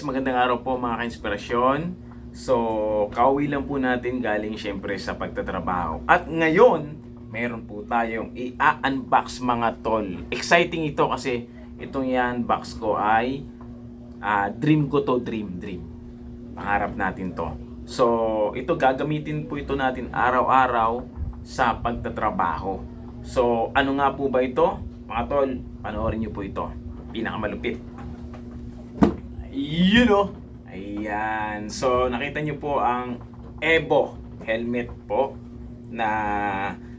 Magandang araw po mga ka-inspirasyon. So, kauwi lang po natin galing syempre sa pagtatrabaho. At ngayon, meron po tayong i-unbox mga tol. Exciting ito kasi itong i-unbox ko ay ah, dream ko to, dream, dream. Pangarap natin to. So, ito gagamitin po ito natin araw-araw sa pagtatrabaho. So, ano nga po ba ito? Mga tol, panoorin niyo po ito. Pinakamalupit. Yun o. Ayan. So, nakita nyo po ang Evo helmet po na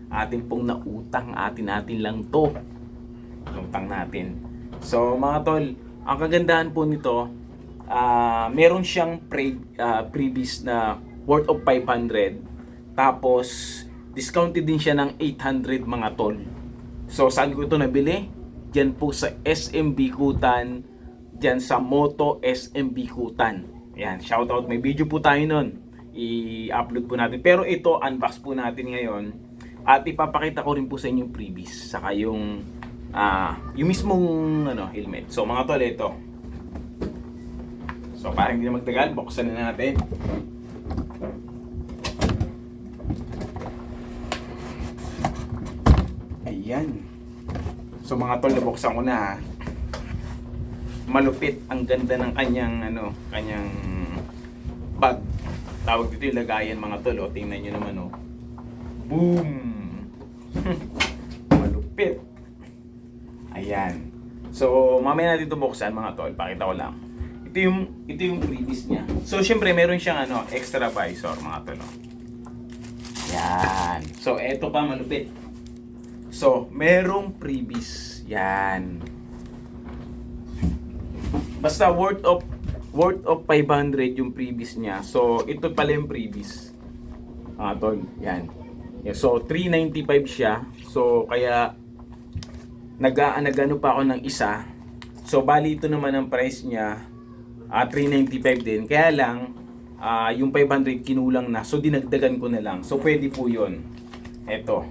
atin pong nautang. Atin natin lang to. Utang natin. So, mga tol, ang kagandahan po nito, ah meron siyang pre, ah, previous na worth of 500. Tapos, discounted din siya ng 800 mga tol. So, saan ko ito nabili? Diyan po sa SMB Kutan, diyan sa Moto SMB Kutan. Yan, shoutout. May video po tayo nun. I-upload po natin. Pero ito, unbox po natin ngayon. At ipapakita ko rin po sa inyo previous. Saka yung, ah yung mismong ano, helmet. So, mga tol, ito. So, parang hindi na magtagal, buksan na natin. Ayan. So mga tol, nabuksan ko na ha. Malupit ang ganda ng kanyang ano, kanyang bag. Tawag dito yung lagayan mga tol. O, tingnan nyo naman o. Boom! Malupit. Ayan. So, mamaya natin ito buksan mga tol. Pakita ko lang. Ito yung, ito yung previous niya. So, syempre, meron siyang ano, extra visor mga tol. o. Yan. So, eto pa malupit. So, merong previous. Yan. Basta worth of worth of 500 yung previous niya. So, ito pala yung previous. Ah, tol. Yan. Yeah, so, 395 siya. So, kaya nag-aano pa ako ng isa. So, bali ito naman ang price niya. Ah, 395 din. Kaya lang, ah, yung 500 kinulang na. So, dinagdagan ko na lang. So, pwede po yun. Eto.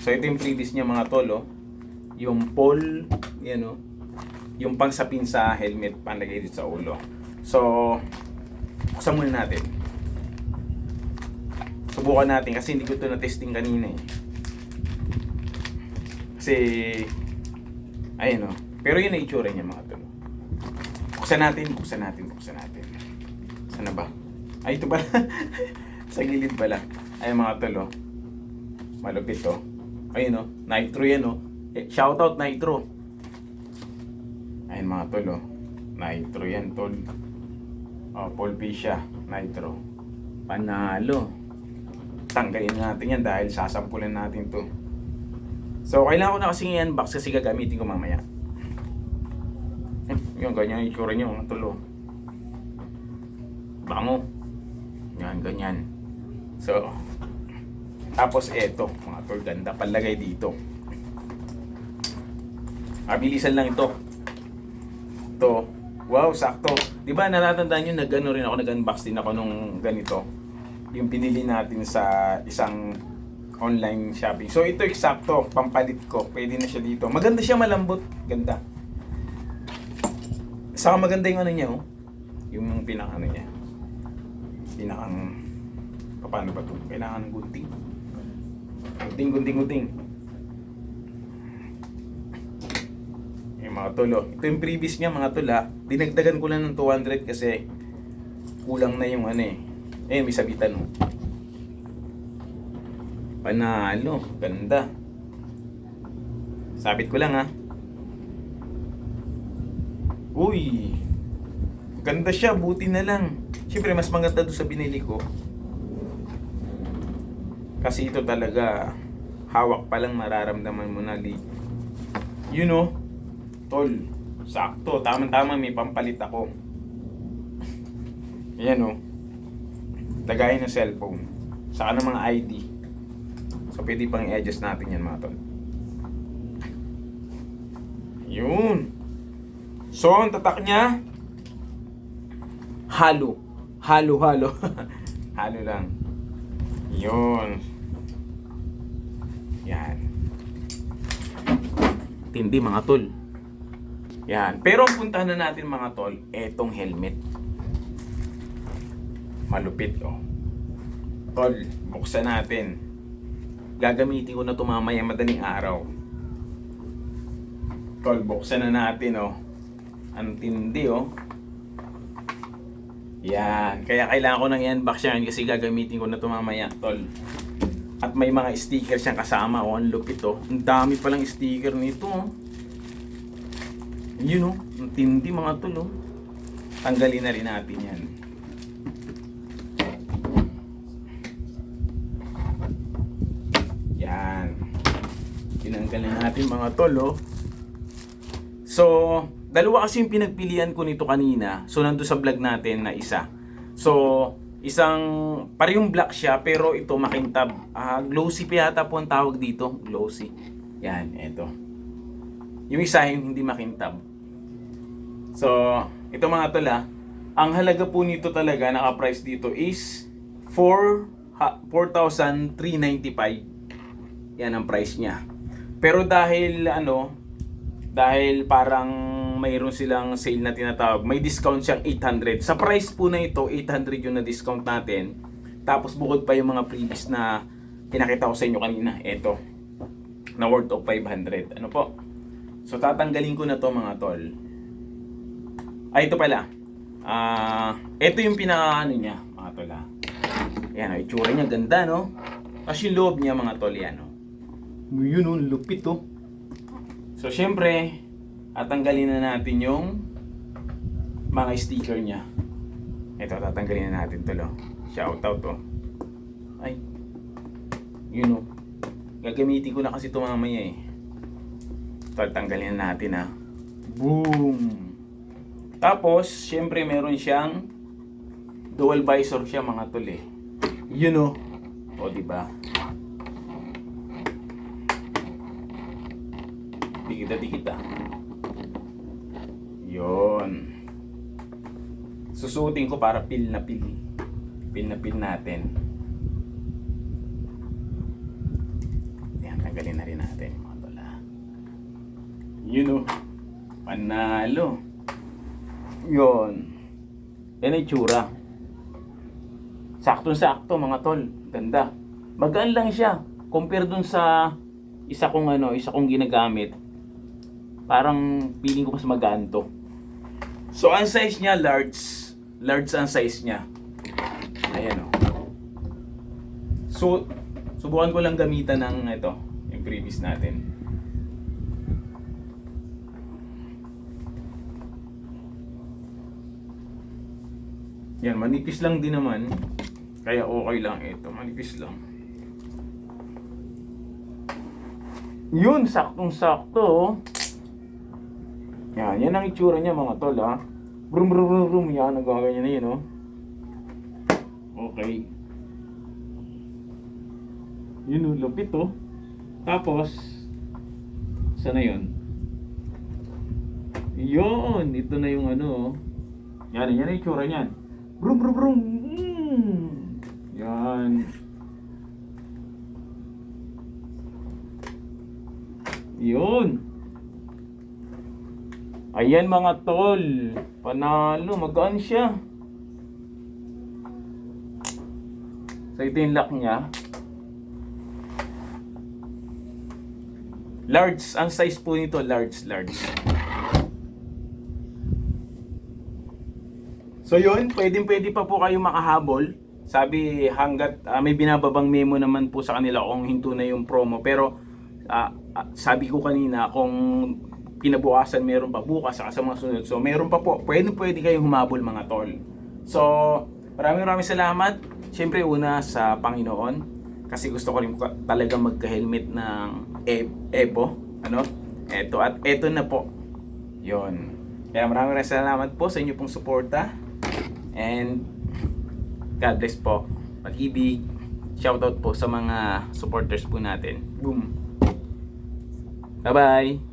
So, ito yung previous niya mga tolo. Yung pole, yan o. Yung pangsapin sa helmet, panlagay dito sa ulo. So, buksan muna natin. Subukan natin kasi hindi ko ito na-testing kanina eh. Kasi, ayun o. Pero yun ang itsura niya mga tolo. Buksan natin, buksan natin, buksan natin. Sana ba? Ay, ito pala. sa gilid pala. Ay mga tolo. Malupit to. Ayun o, Nitro yan o. Eh, shoutout Nitro. Ayun mga tol o. Nitro yan tol. O, Paul Pisha, Nitro. Panalo. Tanggalin natin yan dahil sasampulan natin to. So, kailangan ko na kasi i-unbox kasi gagamitin ko mamaya. Yung ganyan yung itsura niyo mga tol o. Bango. Yan, ganyan. So, tapos eto, mga tol, ganda palagay dito. Abilisan lang ito. Ito. Wow, sakto. 'Di ba natatandaan niyo nagano rin ako nag-unbox din ako nung ganito. Yung pinili natin sa isang online shopping. So ito eksakto, pampalit ko. Pwede na siya dito. Maganda siya malambot, ganda. Saka maganda yung ano niya, oh. Yung pinaka ano niya. Pinakang paano ba 'to? Kailangan ng gunting. Gunting, gunting, gunting. Yung mga tulo. Ito yung previous niya mga tula. Dinagdagan ko lang ng 200 kasi kulang na yung ano eh. Eh, may sabitan mo. Panalo. Ganda. Sabit ko lang ha. Uy. Ganda siya. Buti na lang. Siyempre, mas maganda doon sa binili ko. Kasi ito talaga, hawak pa lang mararamdaman mo na. You know, tol, sakto, tama-tama may pampalit ako. Ayan o. Lagayin ng cellphone. Saka ng mga ID. So, pwede pang i-adjust natin yan mga tol. Yun. So, ang tatak niya, halo. Halo, halo. halo lang. Yun. Yan. Tindi mga tol. Yan. Pero ang puntahan na natin mga tol, etong helmet. Malupit oh. Tol, buksan natin. Gagamitin ko na ito mamaya madaling araw. Tol, buksan na natin oh. Ang tindi oh. Yan. Kaya kailangan ko nang i-unbox yan kasi gagamitin ko na ito mamaya, tol. At may mga sticker siyang kasama. Oh, ang lupit oh. Ang dami palang sticker nito oh. Yun oh. Ang tindi mga tol oh. Tanggalin na rin natin yan. Yan. Tinanggal na natin mga tol oh. So, dalawa kasi yung pinagpilian ko nito kanina. So, nandun sa vlog natin na isa. So, isang, parehong black siya, pero ito makintab. Ah, glossy pa yata po ang tawag dito. Glossy. Yan, eto. Yung isa yung hindi makintab. So, ito mga tol ang halaga po nito talaga, naka-price dito is 4, ha- 4,395. Yan ang price niya. Pero dahil ano, dahil parang mayroon silang sale na tinatawag, may discount siyang 800. Sa price po na ito, 800 yung na-discount natin. Tapos bukod pa yung mga previous na pinakita ko sa inyo kanina. Ito, na worth of 500. Ano po? So tatanggalin ko na to mga tol. Ay, ito pala. Ah, ito yung pinaka niya, mga tol ah. Ayan, oh, itsura niya ganda, no? Tapos yung loob niya, mga tol, yan, oh. Yun, oh, lupit, oh. So, syempre, tatanggalin na natin yung mga sticker niya. Ito, tatanggalin na natin to, oh. Shout out, oh. Ay. Yun, oh. Gagamitin ko na kasi ito mamaya, eh. Ito, tanggalin na natin, ah. Boom! Tapos, syempre, meron siyang dual visor siya, mga tol, eh. Yun, oh. O, di ba? Dikita, dikita. Yon. Susutin ko para pil na pil. Pil na pil natin. Yan, tanggalin na rin natin mga tol. ah. Yun oh. Panalo. Yon. Yan ang itsura. Saktong-sakto mga tol. Ganda. Magaan lang siya. Compare dun sa isa kong ano, isa kong ginagamit. Parang feeling ko mas magaan to. So ang size niya large. Large ang size niya. Ayan oh. So subukan ko lang gamitan ng ito, yung previous natin. Yan, manipis lang din naman. Kaya okay lang ito, manipis lang. Yun, saktong-sakto. oh. Yan, yan ang itsura niya mga tol ha. Brum brum brum brum, yan, nagaganyan na yun oh. Okay. Yun oh, lupit oh. Tapos, sana yun? Yun, ito na yung ano oh. Yan, yan ang itsura niyan. Brum brum brum. Mm. Yan. Yun. Ayan mga tol. Panalo. Magaan siya. So ito yung lock niya. Large. Ang size po nito large, large. So yun, pwedeng pwede pa po kayo makahabol. Sabi hanggat ah, may binababang memo naman po sa kanila kung hinto na yung promo. Pero ah, ah, sabi ko kanina kung kinabukasan meron pa bukas sa mga sunod. So meron pa po. Pwede pwede kayong humabol mga tol. So maraming maraming salamat. Siyempre una sa Panginoon kasi gusto ko rin talaga magka-helmet ng E- Evo. Ano? Eto at eto na po. Yon. Kaya maraming salamat po sa inyo pong suporta. And God bless po. Pag-ibig. Shoutout po sa mga supporters po natin. Boom. Bye-bye.